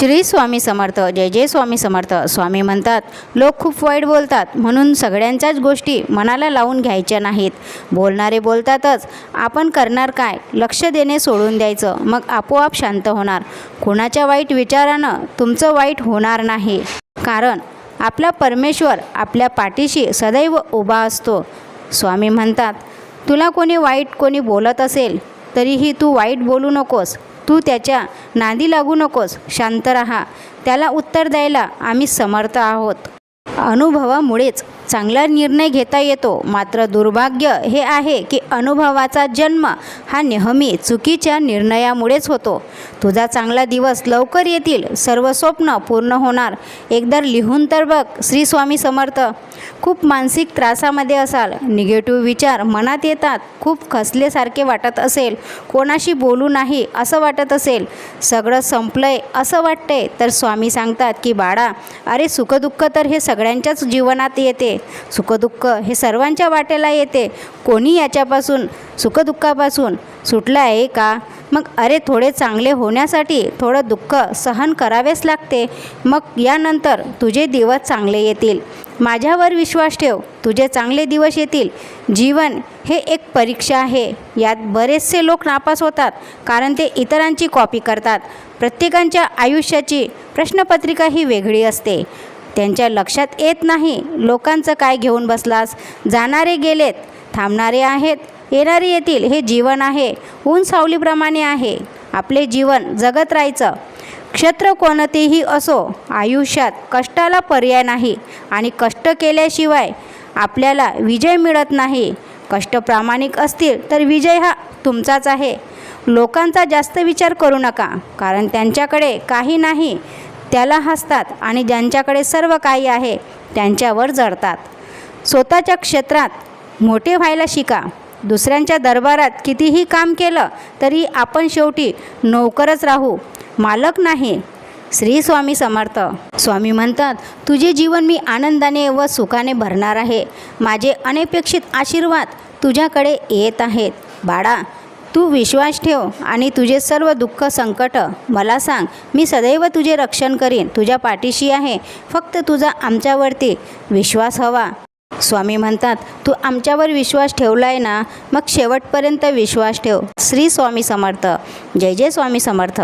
श्री स्वामी समर्थ जय जय स्वामी समर्थ. स्वामी म्हणतात लोक खूप वाईट बोलतात म्हणून सगळ्यांच्याच गोष्टी मनाला लावून घ्यायच्या नाहीत. बोलणारे बोलतातच आपण करणार काय? लक्ष देणे सोडून द्यायचं मग आपोआप शांत होणार. कोणाच्या वाईट विचारानं तुमचं वाईट होणार नाही. कारण आपला परमेश्वर आपल्या पाठीशी सदैव उभा असतो. स्वामी म्हणतात तुला कोणी वाईट कोणी बोलत असेल तरीही तू वाईट बोलू नकोस. तू त्याच्या नादी लागू नकोस शांत राहा. त्याला उत्तर द्यायला आम्ही समर्थ आहोत. अनुभवामुळेच चांगला निर्णय घेता येतो. मात्र दुर्भाग्य हे आहे की अनुभवाचा जन्म हा नेहमी चुकीच्या निर्णयामुळेच होतो. तुझा चांगला दिवस लवकर येतील. सर्व स्वप्न पूर्ण होणार. एकदा लिहून तर बघ श्री स्वामी समर्थ. खूप मानसिक त्रासामध्ये असाल. निगेटिव्ह विचार मनात येतात. खूप खसलेसारखे वाटत असेल. कोणाशी बोलू नाही असं वाटत असेल. सगळं संपलंय असं वाटतंय. तर स्वामी सांगतात की बाळा अरे सुखदुःख तर हे सगळ्यांच्याच जीवनात येते. सुखदुःख हे सर्वांच्या वाटेला येते. कोणी याच्यापासून सुखदुःखापासून सुटलं आहे का? मग अरे थोडे चांगले होण्यासाठी थोडं दुःख सहन करावेच लागते. मग यानंतर तुझे दिवस चांगले येतील. माझ्यावर विश्वास ठेव तुझे चांगले दिवस येतील. जीवन हे एक परीक्षा आहे. यात बरेचसे लोक नापास होतात कारण ते इतरांची कॉपी करतात. प्रत्येकांच्या आयुष्याची प्रश्नपत्रिका ही वेगळी असते. त्यांच्या लक्षात येत नाही लोकांचं काय घेऊन बसलास? जाणारे गेलेत थांबणारे आहेत. येणारे येतील हे जीवन आहे. ऊन सावलीप्रमाणे आहे. आपले जीवन जगत राहायचं. क्षेत्र कोणतेही असो आयुष्यात कष्टाला पर्याय नाही आणि कष्ट केल्याशिवाय आपल्याला विजय मिळत नाही. कष्ट प्रामाणिक असतील तर विजय हा तुमचाच आहे. लोकांचा जास्त विचार करू नका कारण त्यांच्याकडे काही नाही. त्याला हसतात आणि ज्यांच्याकडे सर्व काही आहे त्यांच्यावर जडतात. स्वतःच्या क्षेत्रात मोठे व्हायला शिका. दुसऱ्यांच्या दरबारात कितीही काम केलं तरी आपण शेवटी नोकरच राहू मालक नाही. श्री स्वामी समर्थ. स्वामी म्हणतात तुझे जीवन मी आनंदाने व सुखाने भरणार आहे. माझे अनपेक्षित आशीर्वाद तुझ्याकडे येत आहेत. बाळा तू विश्वास ठेव आणि तुझे सर्व दुःख संकट मला सांग. मी सदैव तुझे रक्षण करीन. तुझ्या पाठीशी आहे. फक्त तुझा आमच्यावरती विश्वास हवा. स्वामी म्हणतात तू आमच्यावर विश्वास ठेवलाय ना मग शेवटपर्यंत विश्वास ठेव. श्री स्वामी समर्थ. जय जय स्वामी समर्थ.